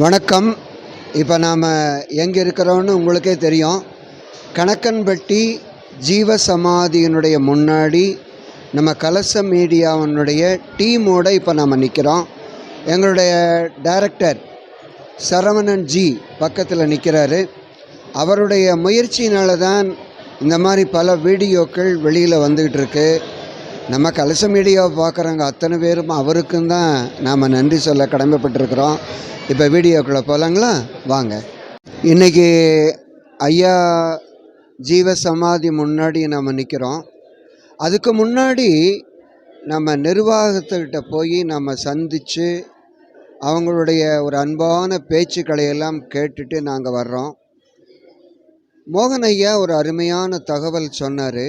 வணக்கம். இப்போ நாம் எங்கே இருக்கிறோன்னு உங்களுக்கே தெரியும். கணக்கன்பட்டி ஜீவ சமாதியினுடைய முன்னாடி நம்ம கலச மீடியாவினுடைய டீமோட இப்போ நம்ம நிற்கிறோம் எங்களுடைய டைரக்டர் சரவணன் ஜி பக்கத்தில் நிற்கிறாரு அவருடைய முயற்சியினால தான் இந்த மாதிரி பல வீடியோக்கள் வெளியில் வந்துக்கிட்டு இருக்குது நம்ம கலச மீடியாவை பார்க்குறவங்க அத்தனை பேரும் அவருக்கும் தான் நாம் நன்றி சொல்ல கடமைப்பட்டிருக்கிறோம். இப்போ வீடியோக்குள்ளே போகலாங்களா வாங்க. இன்றைக்கி ஐயா ஜீவ சமாதி முன்னாடி நம்ம நிற்கிறோம் அதுக்கு முன்னாடி நம்ம நிர்வாகத்துக்கிட்ட போய் நம்ம சந்தித்து அவங்களுடைய ஒரு அன்பான பேச்சுக்களை எல்லாம் கேட்டுட்டு நாங்கள் வர்றோம். மோகன் ஐயா ஒரு அருமையான தகவல் சொன்னார்.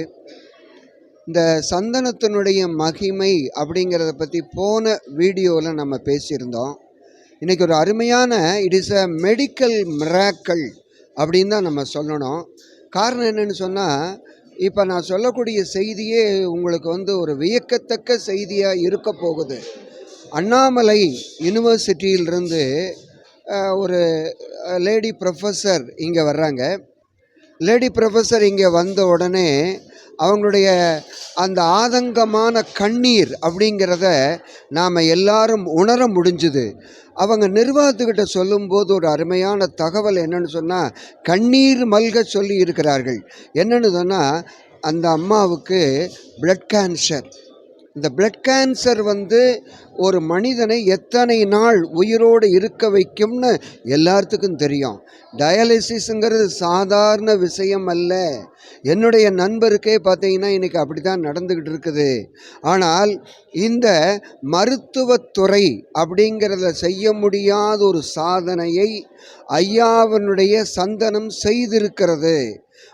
இந்த சந்தனத்தினுடைய மகிமை அப்படிங்கிறத பற்றி போன வீடியோவில் நம்ம பேசியிருந்தோம். இன்றைக்கி ஒரு அருமையான it is a medical miracle அப்படின்னு தான் நம்ம சொல்லணும். காரணம் என்னென்னு சொன்னால் இப்போ நான் சொல்லக்கூடிய செய்தியே உங்களுக்கு வந்து ஒரு வியக்கத்தக்க செய்தியாக இருக்க போகுது. அண்ணாமலை யூனிவர்சிட்டியிலிருந்து ஒரு லேடி ப்ரொஃபஸர் இங்கே வர்றாங்க. லேடி ப்ரொஃபஸர் இங்கே வந்த உடனே அவங்களுடைய அந்த ஆதங்கமான கண்ணீர் அப்படிங்கிறத நாம் எல்லாரும் உணர முடிஞ்சுது. அவங்க நிர்வாகத்துக்கிட்ட சொல்லும்போது ஒரு அருமையான தகவல் என்னன்னு சொன்னால் கண்ணீர் மல்க சொல்லி இருக்கிறார்கள். என்னென்னு சொன்னால் அந்த அம்மாவுக்கு பிளட் கேன்சர் இந்த பிளட் கேன்சர் வந்து ஒரு மனிதனை எத்தனை நாள் உயிரோடு இருக்க வைக்கும்னு எல்லாத்துக்கும் தெரியும். டயாலிசிஸுங்கிறது சாதாரண விஷயம் அல்ல. என்னுடைய நண்பருக்கே பார்த்தீங்கன்னா இன்றைக்கி அப்படி தான் நடந்துக்கிட்டு இருக்குது. ஆனால் இந்த மருத்துவத்துறை அப்படிங்கிறத செய்ய முடியாத ஒரு சாதனையை ஐயாவனுடைய சந்தனம் செய்திருக்கிறது.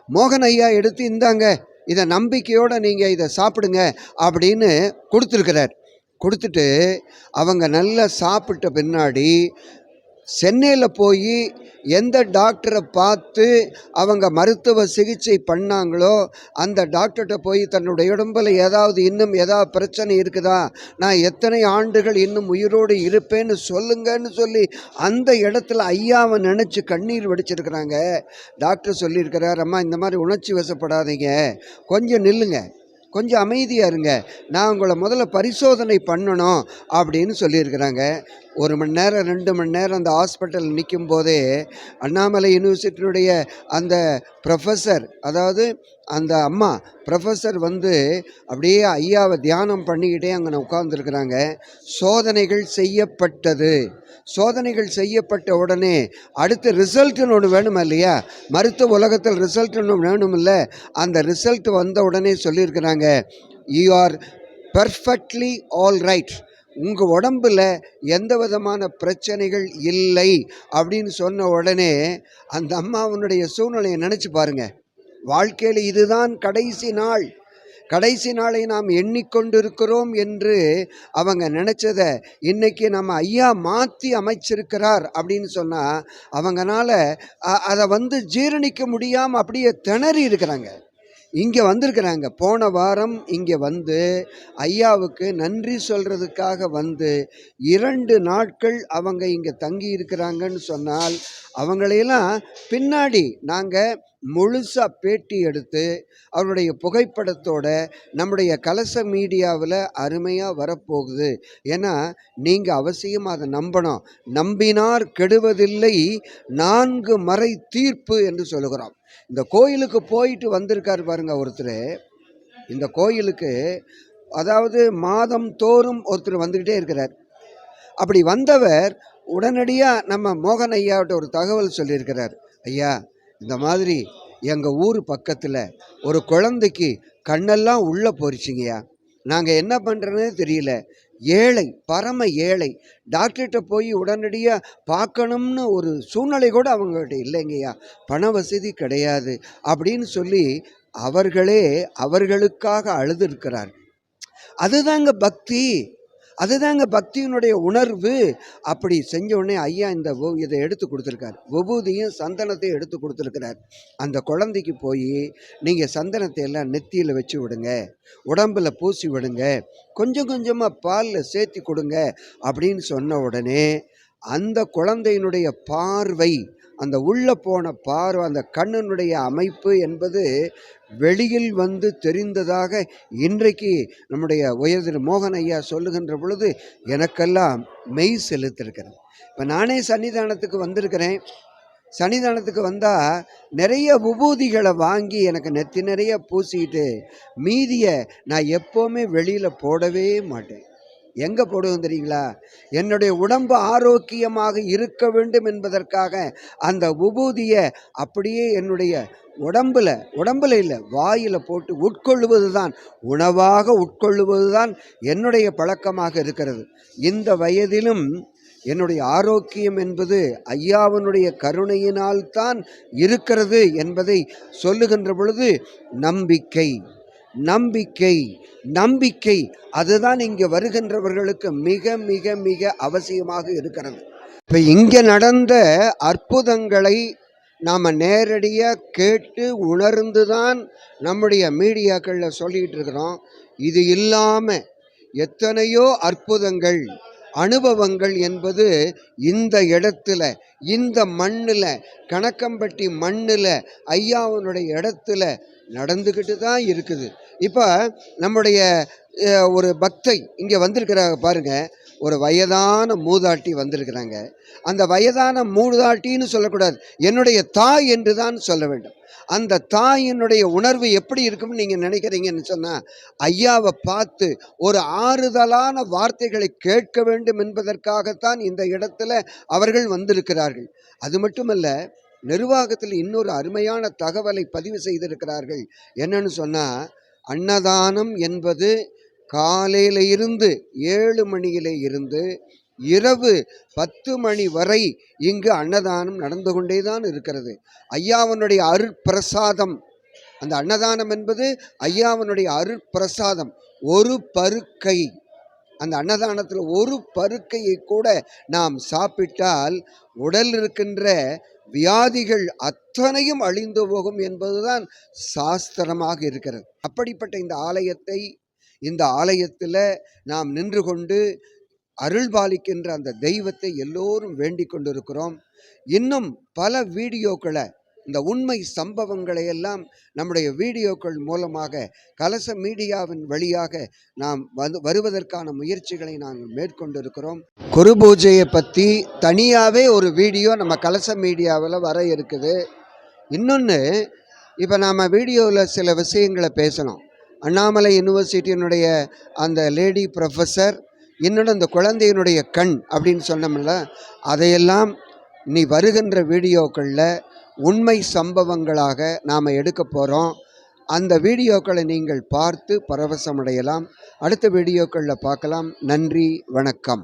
மோகன் ஐயா எடுத்து இந்தாங்க. இதை நம்பிக்கையோடு நீங்கள் இதை சாப்பிடுங்க அப்படின்னு கொடுத்துருக்கிறார். கொடுத்துட்டு அவங்க நல்லா சாப்பிட்ட பின்னாடி சென்னையில் போய் எந்த டாக்டரை பார்த்து அவங்க மருத்துவ சிகிச்சை பண்ணாங்களோ அந்த டாக்டர்கிட்ட போய் தன்னுடைய உடம்பில் ஏதாவது இன்னும் ஏதாவது பிரச்சனை இருக்குதா? நான் எத்தனை ஆண்டுகள் இன்னும் உயிரோடு இருப்பேன்னு சொல்லுங்கன்னு சொல்லி அந்த இடத்துல ஐயாவை நினச்சி கண்ணீர் வடிச்சிருக்கிறாங்க. டாக்டர் சொல்லியிருக்கிறார் அம்மா இந்த மாதிரி உணர்ச்சி வசப்படாதீங்க. கொஞ்சம் நில்லுங்க. கொஞ்சம் அமைதியாக இருங்க. நான் உங்களை முதல்ல பரிசோதனை பண்ணணும். அப்படின்னு சொல்லியிருக்கிறாங்க. ஒரு மணி நேரம் ரெண்டு மணி நேரம் அந்த ஹாஸ்பிட்டல் நிற்கும் போதே அண்ணாமலை யூனிவர்சிட்டியினுடைய அந்த ப்ரொஃபஸர் அதாவது அந்த அம்மா ப்ரொஃபஸர் வந்து அப்படியே ஐயாவை தியானம் பண்ணிக்கிட்டே அங்கே உட்காந்துருக்குறாங்க சோதனைகள் செய்யப்பட்டது. சோதனைகள் செய்யப்பட்ட உடனே அடுத்து ரிசல்ட்டுன்னு ஒன்று வேணுமா இல்லையா? மருத்துவ உலகத்தில் ரிசல்ட்டுன்னு வேணும் வேணுமில்ல. அந்த ரிசல்ட் வந்த உடனே சொல்லியிருக்கிறாங்க you are perfectly all right உங்கள் உடம்பில் எந்த விதமான பிரச்சனைகள் இல்லை அப்படின்னு சொன்ன உடனே அந்த அம்மாவனுடைய சூழ்நிலையை நினச்சி பாருங்க. வாழ்க்கையில் இதுதான் கடைசி நாள். கடைசி நாளை நாம் எண்ணிக்கொண்டிருக்கிறோம் என்று அவங்க நினச்சத இன்னைக்கு நம்ம ஐயா மாற்றி அமைச்சிருக்கிறார் அப்படின்னு சொன்னால் அவங்களால அதை வந்து ஜீரணிக்க முடியாமல் அப்படியே திணறி இருக்கிறாங்க. இங்கே வந்திருக்கிறாங்க. போன வாரம் இங்கே வந்து ஐயாவுக்கு நன்றி சொல்கிறதுக்காக வந்து இரண்டு நாட்கள் அவங்க இங்கே தங்கி இருக்கிறாங்கன்னு சொன்னால் அவங்களையெல்லாம் பின்னாடி நாங்கள் முழுசாக பேட்டி எடுத்து அவருடைய புகைப்படத்தோட நம்முடைய கலச மீடியாவில் அருமையாக வரப்போகுது. ஏன்னா நீங்கள் அவசியம் அதை நம்பணும். நம்பினார் கெடுவதில்லை நான்கு மறை தீர்ப்பு என்று சொல்லுகிறோம். இந்த கோயிலுக்கு போயிட்டு வந்திருக்கார் பாருங்க ஒருத்தர். இந்த கோயிலுக்கு அதாவது மாதம் தோறும் ஒருத்தர் வந்துக்கிட்டே இருக்கிறார். அப்படி வந்தவர் உடனடியாக நம்ம மோகன் ஐயாவிட்ட ஒரு தகவல் சொல்லியிருக்கிறார். ஐயா இந்த மாதிரி எங்கள் ஊர் பக்கத்தில் ஒரு குழந்தைக்கு கண்ணெல்லாம் உள்ளே போரிச்சிங்கய்யா நாங்கள் என்ன பண்ணுறோன்னே தெரியல. ஏழை பரம ஏழை டாக்டர்கிட்ட போய் உடனடியாக பார்க்கணும்னு ஒரு சூழ்நிலை கூட அவங்ககிட்ட இல்லைங்கய்யா. பண வசதி கிடையாது அப்படின்னு சொல்லி அவர்களே அவர்களுக்காக அழுதுருக்கிறார் அதுதாங்க பக்தி. அதுதாங்க பக்தியினுடைய உணர்வு. அப்படி செஞ்ச உடனே ஐயா இந்த இதை எடுத்து கொடுத்துருக்கார். விபூதியும் சந்தனத்தையும் எடுத்து கொடுத்துருக்கிறார். அந்த குழந்தைக்கு போய் நீங்கள் சந்தனத்தை எல்லாம் நெத்தியில் வச்சு விடுங்க. உடம்பில் பூசி விடுங்க. கொஞ்சம் கொஞ்சமாக பாலில் சேர்த்தி கொடுங்க. அப்படின்னு சொன்ன உடனே அந்த குழந்தையினுடைய பார்வை அந்த உள்ளே போன பார்வை அந்த கண்ணினுடைய அமைப்பு என்பது வெளியில் வந்து தெரிந்ததாக இன்றைக்கு நம்முடைய உயர்திரு மோகன் ஐயா சொல்லுகின்ற பொழுது எனக்கெல்லாம் மெய் செலுத்திருக்கிறது. இப்போ நானே சன்னிதானத்துக்கு வந்திருக்கிறேன். சன்னிதானத்துக்கு வந்தால் நிறைய விபூதிகளை வாங்கி எனக்கு நெத்தி நிறைய பூசிக்கிட்டு மீதியை நான் எப்போவுமே வெளியில் போடவே மாட்டேன். எங்கே போடுவோம் தெரியுங்களா? என்னுடைய உடம்பு ஆரோக்கியமாக இருக்க வேண்டும் என்பதற்காக அந்த உபூதியை அப்படியே என்னுடைய உடம்புல உடம்புல இல்லை வாயில் போட்டு உட்கொள்ளுவது தான் உணவாக உட்கொள்ளுவது தான் என்னுடைய பழக்கமாக இருக்கிறது. இந்த வயதிலும் என்னுடைய ஆரோக்கியம் என்பது ஐயாவனுடைய கருணையினால் தான் இருக்கிறது என்பதை சொல்லுகின்ற பொழுது நம்பிக்கை நம்பிக்கை. நம்பிக்கை அதுதான் இங்கே வருகின்றவர்களுக்கு மிக மிக மிக அவசியமாக இருக்கிறது. இப்போ இங்கே நடந்த அற்புதங்களை நாம் நேரடியாக கேட்டு உணர்ந்து தான் நம்முடைய மீடியாக்களில் சொல்லிகிட்டு இருக்கிறோம். இது இல்லாமல் எத்தனையோ அற்புதங்கள் அனுபவங்கள் என்பது இந்த இடத்துல இந்த மண்ணில் கணக்கம்பட்டி மண்ணில் ஐயாவனுடைய இடத்துல நடந்துக்கிட்டு தான் இருக்குது. இப்போ நம்முடைய ஒரு பக்தை இங்கே வந்திருக்கிறாங்க பாருங்க. ஒரு வயதான மூதாட்டி வந்திருக்கிறாங்க. அந்த வயதான மூதாட்டின்னு சொல்லக்கூடாது. என்னுடைய தாய் என்று தான் சொல்ல வேண்டும். அந்த தாயினுடைய உணர்வு எப்படி இருக்கும்னு நீங்கள் நினைக்கிறீங்கன்னு சொன்னால் ஐயாவை பார்த்து ஒரு ஆறுதலான வார்த்தைகளை கேட்க வேண்டும் என்பதற்காகத்தான் இந்த இடத்துல அவர்கள் வந்திருக்கிறார்கள். அது மட்டுமல்ல நிர்வாகத்தில் இன்னொரு அருமையான தகவலை பதிவு செய்திருக்கிறார்கள். என்னன்னு சொன்னால் அன்னதானம் என்பது காலையில இருந்து ஏழு மணியிலே இருந்து இரவு பத்து மணி வரை இங்கு அன்னதானம் நடந்து கொண்டே தான் இருக்கிறது. ஐயாவனுடைய அருட்பிரசாதம் அந்த அன்னதானம் என்பது ஐயாவனுடைய அருட்பிரசாதம். ஒரு பருக்கை. அந்த அன்னதானத்தில் ஒரு பருக்கையை கூட நாம் சாப்பிட்டால் உடல் இருக்கின்ற வியாதிகள் அத்தனையும் அழிந்து போகும் என்பதுதான் சாஸ்திரமாக இருக்கிறது. அப்படிப்பட்ட இந்த ஆலயத்தை இந்த ஆலயத்தில் நாம் நின்று கொண்டு அருள் பாலிக்கின்ற அந்த தெய்வத்தை எல்லோரும் வேண்டிக் கொண்டிருக்கிறோம். இன்னும் பல வீடியோக்களை இந்த உண்மை சம்பவங்களை எல்லாம் நம்முடைய வீடியோக்கள் மூலமாக கலச மீடியாவின் வழியாக நாம் வந்து வருவதற்கான முயற்சிகளை நாங்கள் மேற்கொண்டிருக்கிறோம். குரு பூஜையை பற்றி தனியாகவே ஒரு வீடியோ நம்ம கலச மீடியாவில் வர இருக்குது. இன்னொன்று இப்போ நாம் வீடியோவில் சில விஷயங்களை பேசணும். அண்ணாமலை யூனிவர்சிட்டியினுடைய அந்த லேடி ப்ரொஃபஸர் இன்னொன்று அந்த குழந்தையினுடைய கண் அப்படின்னு சொன்னோம்ல அதையெல்லாம் நீ வருகின்ற வீடியோக்களில் உண்மை சம்பவங்களாக நாம் எடுக்க போகிறோம் அந்த வீடியோக்களை நீங்கள் பார்த்து பரவசமடையலாம். அடுத்த வீடியோக்களில் பார்க்கலாம். நன்றி வணக்கம்.